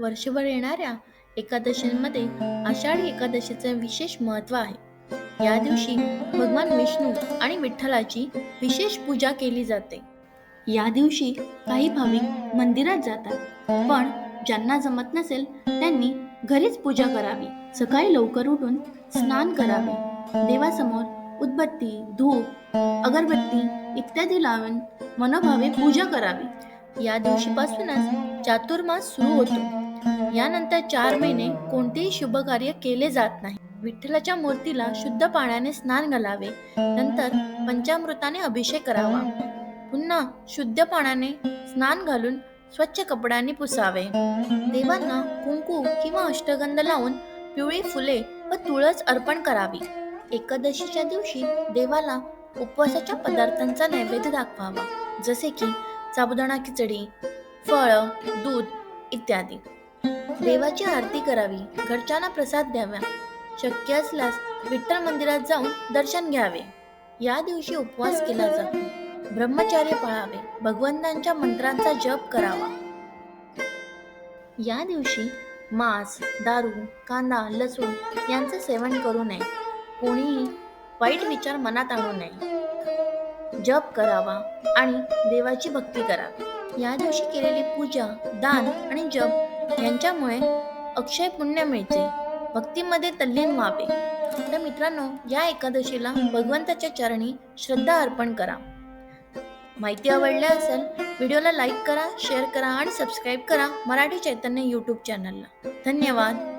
वर्षभर येणाऱ्या एकादशींमध्ये आषाढी एकादशीचे विशेष महत्त्व आहे. या दिवशी भगवान विष्णू आणि विठ्ठलाची विशेष पूजा केली जाते. या दिवशी काही भाविक मंदिरात जातात पण ज्यांना जमत नसेल त्यांनी घरीच पूजा करावी. सकाळी लवकर उठून स्नान करावे. देवासमोर उदबत्ती धूप अगरबत्ती इत्यादी लावून मनोभावे पूजा करावी. या दिवशीपासूनच चातुर्मास सुरू होतो. यानंतर चार महिने कोणतेही शुभ कार्य केले जात नाही. विठ्ठलाच्या मूर्तीला शुद्ध पाण्याने स्नान घालावे. नंतर पंचामृताने अभिषेक करावा. पुन्हा शुद्ध पाण्याने स्नान घालून स्वच्छ कपड्यांनी पुसावे. देवांना कुंकू किंवा अष्टगंध लावून पिवळी फुले व तुळस अर्पण करावी. एकादशीच्या दिवशी देवाला उपवासाच्या पदार्थांचा नैवेद्य दाखवावा. जसे की साबुदाणा खिचडी फळं दूध इत्यादी. देवाची आरती करावी. घरच्यांना प्रसाद द्यावा. शक्य असल्यास विठ्ठल मंदिरात जाऊन दर्शन घ्यावे. या दिवशी उपवास केला जातो. ब्रह्मचार्य पाळावे. भगवंतांच्या मंत्रांचा जप करावा. या दिवशी मांस दारू कांदा लसूण यांचं सेवन करू नये. कोणीही वाईट विचार मनात आणू नये. जप करावा आणि देवाची भक्ती करावी या दिवशी केलेली पूजा दान आणि जप यांच्यामुळे अक्षय पुण्य मिळते. भक्तीमध्ये तल्लीन व्हावे. तर मित्रांनो या एकादशीला भगवंताच्या चरणी श्रद्धा अर्पण करा. माहिती आवडली असेल व्हिडिओला लाईक करा शेअर करा आणि सबस्क्राईब करा मराठी चैतन्य यूट्यूब चॅनलला. धन्यवाद.